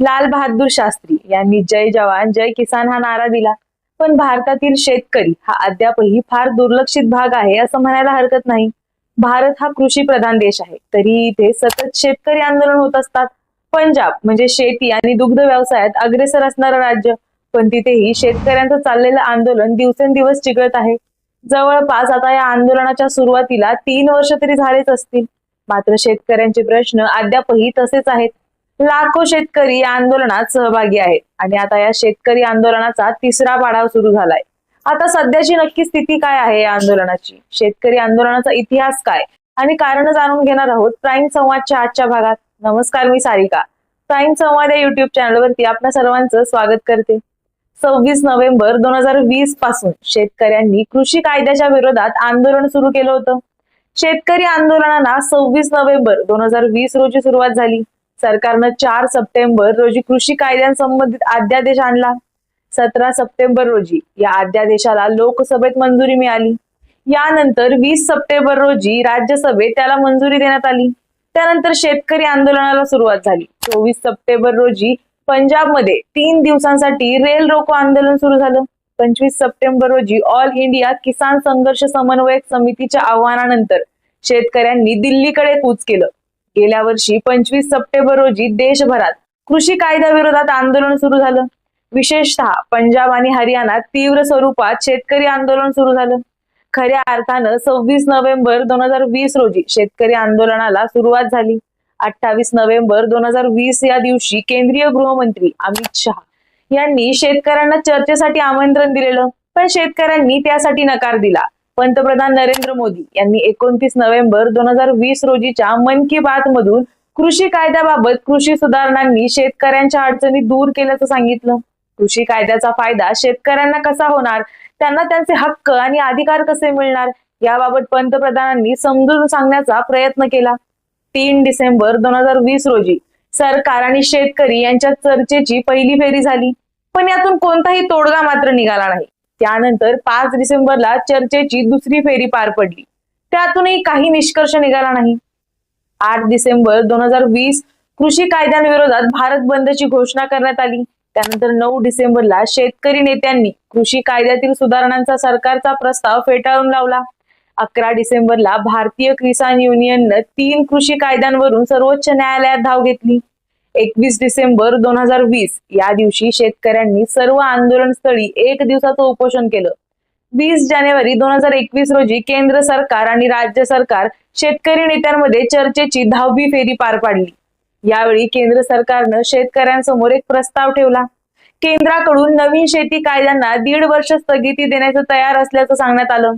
लाल बहादूर शास्त्री यांनी जय जवान जय किसान हा नारा दिला. पण भारतातील शेतकरी हा अद्यापही फार दुर्लक्षित भाग आहे असं म्हणायला हरकत नाही. भारत हा कृषी प्रधान देश आहे तरी इथे सतत शेतकरी आंदोलन होत असतात. पंजाब म्हणजे शेती आणि दुग्ध व्यवसायात अग्रेसर असणारं राज्य पण तिथेही शेतकऱ्यांचं चाललेलं आंदोलन दिवसेंदिवस चिघळत आहे. जवळपास आता या आंदोलनाच्या सुरुवातीला तीन वर्ष तरी झालेच असतील. मात्र शेतकऱ्यांचे प्रश्न अद्यापही तसेच आहेत. लाखो शेतकरी या आंदोलनात सहभागी आहेत. आणि आता या शेतकरी आंदोलनाचा तिसरा पाढाव सुरू झालाय. आता सध्याची नक्की स्थिती काय आहे या आंदोलनाची? शेतकरी आंदोलनाचा इतिहास काय? आणि कारण जाणून घेणार आहोत प्राईम संवादच्या आजच्या भागात. नमस्कार मी सारिका. प्राईम संवाद या युट्यूब चॅनलवरती आपल्या सर्वांचं स्वागत करते. सव्वीस नोव्हेंबर दोन हजार वीसपासून शेतकऱ्यांनी कृषी कायद्याच्या विरोधात आंदोलन सुरू केलं होतं. शेतकरी आंदोलनाला सव्वीस नोव्हेंबर दोन हजार वीस रोजी सुरुवात झाली. सरकारनं चार सप्टेंबर रोजी कृषी कायद्यांसंबंधित अध्यादेश आणला. सतरा सप्टेंबर रोजी या अध्यादेशाला लोकसभेत मंजुरी मिळाली. यानंतर वीस सप्टेंबर रोजी राज्यसभेत त्याला मंजुरी देण्यात आली. त्यानंतर शेतकरी आंदोलनाला सुरुवात झाली. चोवीस सप्टेंबर रोजी पंजाबमध्ये तीन दिवसांसाठी रेल रोको आंदोलन सुरू झालं. पंचवीस सप्टेंबर रोजी ऑल इंडिया किसान संघर्ष समन्वयक समितीच्या आव्हानानंतर शेतकऱ्यांनी दिल्लीकडे कूच केलं. गेल्या वर्षी पंचवीस सप्टेंबर रोजी देशभरात कृषी कायद्याविरोधात आंदोलन सुरू झालं. विशेषतः पंजाब आणि हरियाणात तीव्र स्वरूपात शेतकरी आंदोलन सुरू झालं. खऱ्या अर्थानं सव्वीस नोव्हेंबर दोन हजार वीस रोजी शेतकरी आंदोलनाला सुरुवात झाली. अठ्ठावीस नोव्हेंबर दोन हजार वीस या दिवशी केंद्रीय गृहमंत्री अमित शहा यांनी शेतकऱ्यांना चर्चेसाठी आमंत्रण दिलेलं पण शेतकऱ्यांनी त्यासाठी नकार दिला. पंतप्रधान नरेंद्र मोदी यांनी एकोणतीस नोव्हेंबर दोन हजार वीस रोजीच्या मन की बात मधून कृषी कायद्याबाबत कृषी सुधारणांनी शेतकऱ्यांच्या अडचणी दूर केल्याचं सांगितलं. कृषी कायद्याचा फायदा शेतकऱ्यांना कसा होणार? त्यांना त्यांचे हक्क आणि अधिकार कसे मिळणार? याबाबत पंतप्रधानांनी समजून सांगण्याचा प्रयत्न केला. तीन डिसेंबर दोन हजार वीस रोजी सरकार आणि शेतकरी यांच्यात चर्चेची पहिली फेरी झाली. पण यातून कोणताही तोडगा मात्र निघाला नाही. त्यानंतर पाच डिसेंबरला चर्चेची दुसरी फेरी पार पडली. त्यातूनही काही निष्कर्ष निघाला नाही. आठ डिसेंबर दोन हजार वीस कृषी कायद्यांविरोधात भारत बंदची घोषणा करण्यात आली. त्यानंतर नऊ डिसेंबरला शेतकरी नेत्यांनी कृषी कायद्यातील सुधारणांचा सरकारचा प्रस्ताव फेटाळून लावला. अकरा डिसेंबरला भारतीय किसान युनियननं तीन कृषी कायद्यांवरून सर्वोच्च न्यायालयात धाव घेतली. एकवीस डिसेंबर दोन हजार वीस. या दिवशी शेतकऱ्यांनी सर्व आंदोलन स्थळी एक दिवसाचं उपोषण केलं. वीस जानेवारी दोन हजार एकवीस रोजी केंद्र सरकार आणि राज्य सरकार शेतकरी नेत्यांमध्ये चर्चेची दहावी फेरी पार पाडली. यावेळी केंद्र सरकारनं शेतकऱ्यांसमोर एक प्रस्ताव ठेवला. केंद्राकडून नवीन शेती कायद्यांना दीड वर्ष स्थगिती देण्याचं तयार असल्याचं सांगण्यात आलं.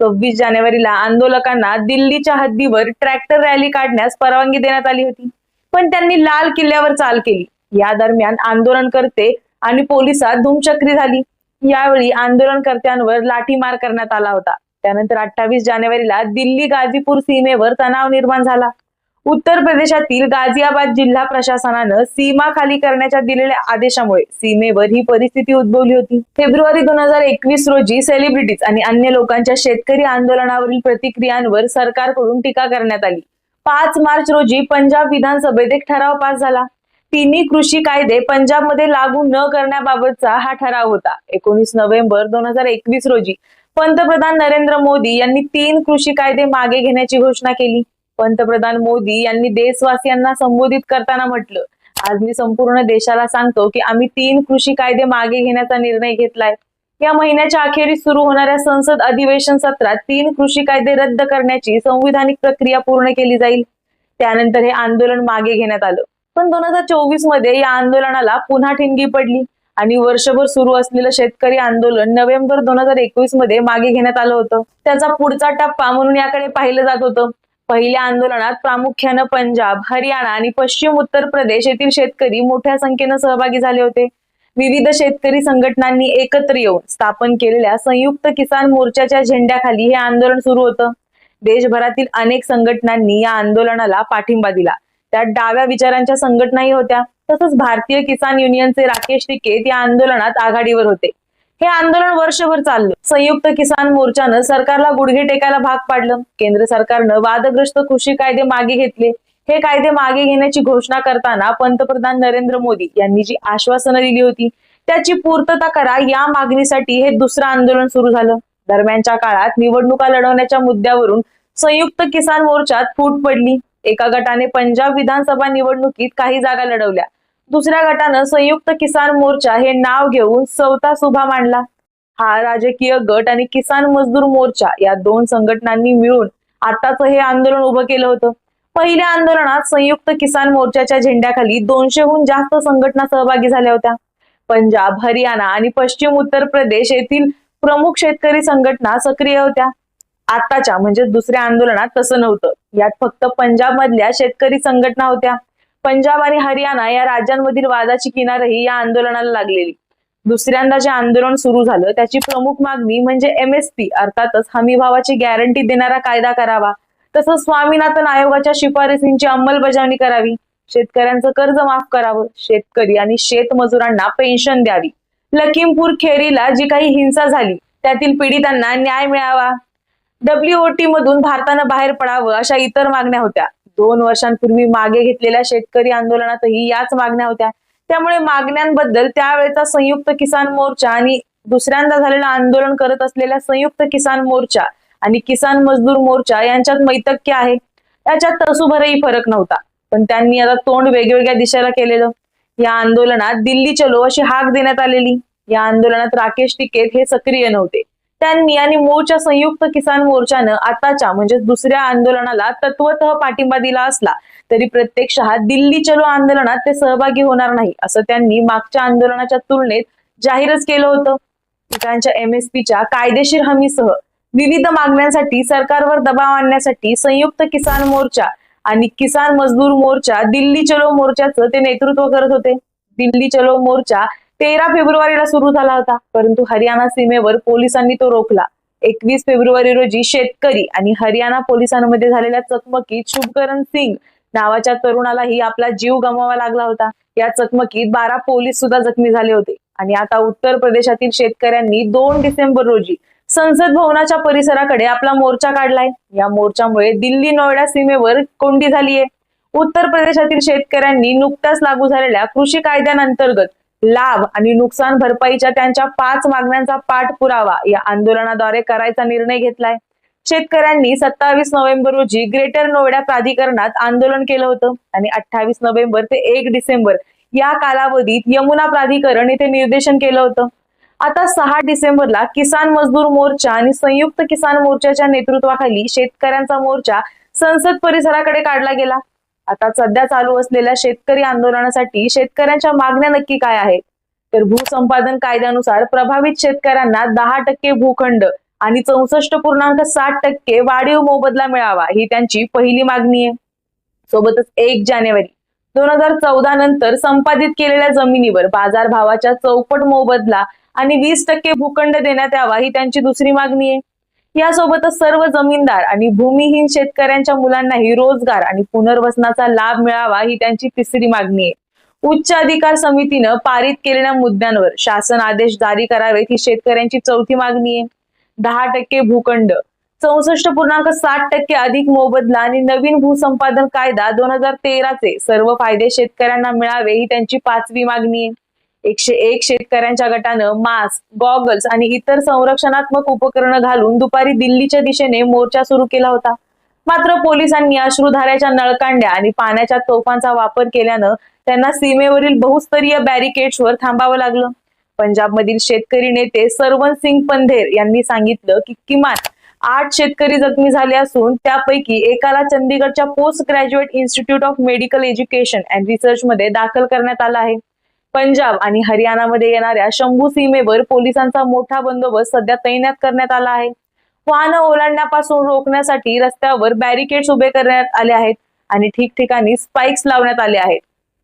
सव्वीस जानेवारीला आंदोलकांना दिल्लीच्या हद्दीवर ट्रॅक्टर रॅली काढण्यास परवानगी देण्यात आली होती. पण त्यांनी लाल किल्ल्यावर चाल केली. या दरम्यान आंदोलनकर्ते आणि पोलिसात धुमचक्री झाली. यावेळी आंदोलनकर्त्यांवर लाठीमार करण्यात आला होता. त्यानंतर अठ्ठावीस जानेवारीला दिल्ली गाझीपूर सीमेवर तणाव निर्माण झाला. उत्तर प्रदेशातील गाझियाबाद जिल्हा प्रशासनानं सीमा खाली करण्याच्या दिलेल्या आदेशामुळे सीमेवर ही परिस्थिती उद्भवली होती. फेब्रुवारी दोन हजार एकवीस रोजी सेलिब्रिटीज आणि अन्य लोकांच्या शेतकरी आंदोलनावरील प्रतिक्रियांवर सरकारकडून टीका करण्यात आली. पाच मार्च रोजी पंजाब विधानसभेत एक ठराव पास झाला. तिन्ही कृषी कायदे पंजाबमध्ये लागू न करण्याबाबतचा हा ठराव होता. एकोणीस नोव्हेंबर दोन हजार एकवीस रोजी पंतप्रधान नरेंद्र मोदी यांनी तीन कृषी कायदे मागे घेण्याची घोषणा केली. पंतप्रधान मोदी यांनी देशवासियांना संबोधित करताना म्हटलं आज मी संपूर्ण देशाला सांगतो की आम्ही तीन कृषी कायदे मागे घेण्याचा निर्णय घेतलाय. या महिन्याच्या अखेरीस सुरू होणाऱ्या संसद अधिवेशन सत्रात तीन कृषी कायदे रद्द करण्याची संविधानिक प्रक्रिया पूर्ण केली जाईल. त्यानंतर हे आंदोलन मागे घेण्यात आलं. पण दोन हजार चोवीसमध्ये या आंदोलनाला पुन्हा ठिणगी पडली आणि वर्षभर सुरू असलेलं शेतकरी आंदोलन नोव्हेंबर दोन हजार एकवीसमध्ये मागे घेण्यात आलं होतं. त्याचा पुढचा टप्पा म्हणून याकडे पाहिलं जात होतं. पहिल्या आंदोलनात प्रामुख्यानं पंजाब हरियाणा आणि पश्चिम उत्तर प्रदेश येथील शेतकरी मोठ्या संख्येनं सहभागी झाले होते. विविध शेतकरी संघटनांनी एकत्र येऊन स्थापन केलेल्या संयुक्त किसान मोर्चाच्या झेंड्याखाली हे आंदोलन सुरू होतं. देशभरातील अनेक संघटनांनी या आंदोलनाला पाठिंबा दिला. त्यात डाव्या विचारांच्या संघटनाही होत्या. तसंच भारतीय किसान युनियनचे राकेश टिकेत या आंदोलनात आघाडीवर होते. हे आंदोलन वर्षभर चाललं. संयुक्त किसान मोर्चानं सरकारला गुडघे टेकायला भाग पाडलं. केंद्र सरकारनं वादग्रस्त कृषी कायदे मागे घेतले. हे कायदे मागे घेण्याची घोषणा करताना पंतप्रधान नरेंद्र मोदी यांनी जी आश्वासनं दिली होती त्याची पूर्तता करा या मागणीसाठी हे दुसरं आंदोलन सुरू झालं. दरम्यानच्या काळात निवडणुका लढवण्याच्या मुद्द्यावरून संयुक्त किसान मोर्चात फूट पडली. एका गटाने पंजाब विधानसभा निवडणुकीत काही जागा लढवल्या. दुसऱ्या गटानं संयुक्त किसान मोर्चा हे नाव घेऊन चौथा सुभा मांडला. हा राजकीय गट आणि किसान मजदूर मोर्चा या दोन संघटनांनी मिळून आताच हे आंदोलन उभं केलं होतं. पहिल्या आंदोलनात संयुक्त किसान मोर्चाच्या झेंड्याखाली दोनशेहून जास्त संघटना सहभागी झाल्या होत्या. पंजाब हरियाणा आणि पश्चिम उत्तर प्रदेश येथील प्रमुख शेतकरी संघटना सक्रिय होत्या. आताच्या म्हणजे दुसऱ्या आंदोलनात तसं नव्हतं. यात फक्त पंजाब मधल्या शेतकरी संघटना होत्या. पंजाब आणि हरियाणा या राज्यांमधील वादाची किनारही या आंदोलनाला लागलेली. दुसऱ्यांदा जे आंदोलन सुरू झालं त्याची प्रमुख मागणी म्हणजे एमएसपी अर्थातच हमी भावाची गॅरंटी देणारा कायदा करावा. तसंच स्वामीनाथन आयोगाच्या शिफारसींची अंमलबजावणी करावी. शेतकऱ्यांचं कर्ज माफ करावं. शेतकरी आणि शेतमजुरांना पेन्शन द्यावी. लखीमपूर खेरीला जी काही हिंसा झाली त्यातील पीडितांना न्याय मिळावा. डब्ल्यूओटी मधून भारतानं बाहेर पडावं अशा इतर मागण्या होत्या. दोन वर्षांपूर्वी मागे घेतलेल्या शेतकरी आंदोलनातही याच मागण्या होत्या. त्यामुळे मागण्यांबद्दल त्यावेळेचा संयुक्त किसान मोर्चा आणि दुसऱ्यांदा झालेलं आंदोलन करत असलेल्या संयुक्त किसान मोर्चा आणि किसान मजदूर मोर्चा यांच्यात मैतक्य आहे. याच्यात तसूभरही फरक नव्हता. पण त्यांनी आता तोंड वेगवेगळ्या दिशेला केलेलं. या आंदोलनात दिल्ली चलो अशी हाक देण्यात आलेली. या आंदोलनात राकेश टिकेत हे सक्रिय नव्हते. त्यांनी आणि मूळच्या संयुक्त किसान मोर्चानं आताच्या म्हणजे दुसऱ्या आंदोलनाला तत्वत पाठिंबा दिला असला तरी प्रत्यक्षात दिल्ली चलो आंदोलनात ते सहभागी होणार नाही असं त्यांनी मागच्या आंदोलनाच्या तुलनेत जाहीरच केलं होतं. पिकांच्या एमएसपीच्या कायदेशीर हमीसह विविध मागण्यांसाठी सरकारवर दबाव आणण्यासाठी संयुक्त किसान मोर्चा आणि किसान मजदूर मोर्चा दिल्ली चलो मोर्चाचं ते नेतृत्व करत होते. दिल्ली चलो मोर्चा तेरा फेब्रुवारीला सुरू झाला होता परंतु हरियाणा सीमेवर पोलिसांनी तो रोखला. एकवीस फेब्रुवारी रोजी शेतकरी आणि हरियाणा पोलिसांमध्ये झालेल्या चकमकीत शुभकरण सिंग नावाच्या तरुणालाही आपला जीव गमावा लागला होता. या चकमकीत बारा पोलीस सुद्धा जखमी झाले होते. आणि आता उत्तर प्रदेशातील शेतकऱ्यांनी दोन डिसेंबर रोजी संसद भवनाच्या परिसराकडे आपला मोर्चा काढलाय. या मोर्चामुळे दिल्ली नोएडा सीमेवर कोंडी झालीय. उत्तर प्रदेशातील शेतकऱ्यांनी नुकत्याच लागू झालेल्या कृषी कायद्यांअंतर्गत लाभ आणि नुकसान भरपाईच्या त्यांच्या पाच मागण्यांचा पाठपुरावा या आंदोलनाद्वारे करायचा निर्णय घेतलाय. शेतकऱ्यांनी सत्तावीस नोव्हेंबर रोजी ग्रेटर नोएडा प्राधिकरणात आंदोलन केलं होतं आणि अठ्ठावीस नोव्हेंबर ते एक डिसेंबर या कालावधीत यमुना प्राधिकरण येथे निर्देशन केलं होतं. आता सहा डिसेंबरला किसान मजदूर मोर्चा आणि संयुक्त किसान मोर्चाच्या नेतृत्वाखाली शेतकऱ्यांचा मोर्चा संसद परिसराकडे काढला गेला. आता सध्या चालू असलेल्या शेतकरी आंदोलनासाठी शेतकऱ्यांच्या मागण्या नक्की काय आहेत? तर भूसंपादन कायद्यानुसार प्रभावित शेतकऱ्यांना दहा टक्के भूखंड आणि चौसष्ट पूर्णांक साठ टक्के वाढीव मोबदला मिळावा ही त्यांची पहिली मागणी आहे. सोबतच एक जानेवारी दोन हजार चौदा नंतर संपादित केलेल्या जमिनीवर बाजारभावाच्या चौपट मोबदला आणि वीस टक्के भूखंड देण्यात यावा ही त्यांची दुसरी मागणी आहे. यासोबतच सर्व जमीनदार आणि भूमिहीन शेतकऱ्यांच्या मुलांनाही रोजगार आणि पुनर्वसनाचा लाभ मिळावा ही त्यांची तिसरी मागणी आहे. उच्च अधिकार समितीनं पारित केलेल्या मुद्द्यांवर शासन आदेश जारी करावेत ही शेतकऱ्यांची चौथी मागणी आहे. दहा टक्के भूखंड चौसष्ट पूर्णांक साठ टक्के अधिक मोबदला आणि नवीन भूसंपादन कायदा दोन हजार तेराचे सर्व फायदे शेतकऱ्यांना मिळावे ही त्यांची पाचवी मागणी आहे. एकशे एक शेतकऱ्यांच्या गटानं मास्क गॉगल्स आणि इतर संरक्षणात्मक उपकरणं घालून दुपारी दिल्लीच्या दिशेने मोर्चा सुरू केला होता. मात्र पोलिसांनी अश्रुधाऱ्याच्या नळकांड्या आणि पाण्याच्या तोफांचा वापर केल्यानं त्यांना सीमेवरील बहुस्तरीय बॅरिकेड्सवर थांबावं लागलं. पंजाबमधील शेतकरी नेते सरवन सिंग पंधेर यांनी सांगितलं की किमान आठ शेतकरी जखमी झाले असून त्यापैकी एकाला चंदीगडच्या post graduate institute of medical education and research मध्ये दाखल करण्यात आला आहे. पंजाब आणि हरियाणामध्ये येणाऱ्या शंभू सीमेवर पोलिसांचा मोठा बंदोबस्त सध्या तैनात करण्यात आला आहे. वाहनं ओलांडण्यापासून रोखण्यासाठी रस्त्यावर बॅरिकेड्स उभे करण्यात आले आहेत आणि ठिकठिकाणी स्पाइक्स लावण्यात आले आहेत.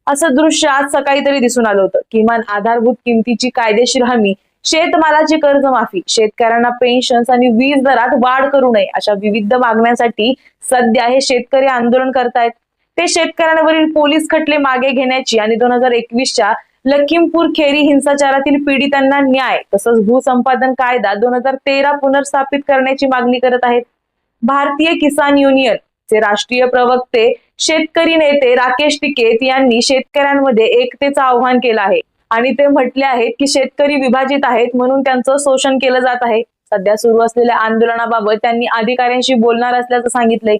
असं दृश्य आज सकाळी तरी दिसून आलं होतं. किमान आधारभूत किमतीची कायदेशीर हमी शेतमालाची कर्जमाफी शेतकऱ्यांना पेन्शन्स आणि वीज दरात वाढ करू नये अशा विविध मागण्यांसाठी सध्या हे शेतकरी आंदोलन करतायत. ते शेतकऱ्यांवरील पोलीस खटले मागे घेण्याची आणि दोन हजार एकवीसच्या लखीमपूर खेरी हिंसाचारातील पीडितांना न्याय तसंच भूसंपादन कायदा दोन हजार तेरा पुनर्स्थापित करण्याची मागणी करत आहेत. भारतीय किसान युनियन चे राष्ट्रीय प्रवक्ते शेतकरी नेते राकेश टिकेत यांनी शेतकऱ्यांमध्ये एकतेचं आव्हान केलं आहे. आणि ते म्हटले आहेत की शेतकरी विभाजित आहेत म्हणून त्यांचं शोषण केलं जात आहे. सध्या सुरू असलेल्या आंदोलनाबाबत त्यांनी अधिकाऱ्यांशी बोलणार असल्याचं सांगितलंय.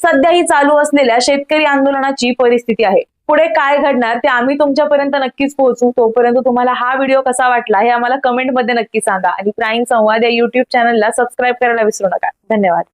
सध्या ही चालू असलेल्या शेतकरी आंदोलनाची परिस्थिती आहे. पुढे काय घडणार ते आम्ही तुमच्यापर्यंत नक्कीच पोहोचू. तोपर्यंत तुम्हाला हा व्हिडिओ कसा वाटला हे आम्हाला कमेंटमध्ये नक्की सांगा. आणि प्राईम संवाद या युट्यूब चॅनलला सबस्क्राईब करायला विसरू नका. धन्यवाद.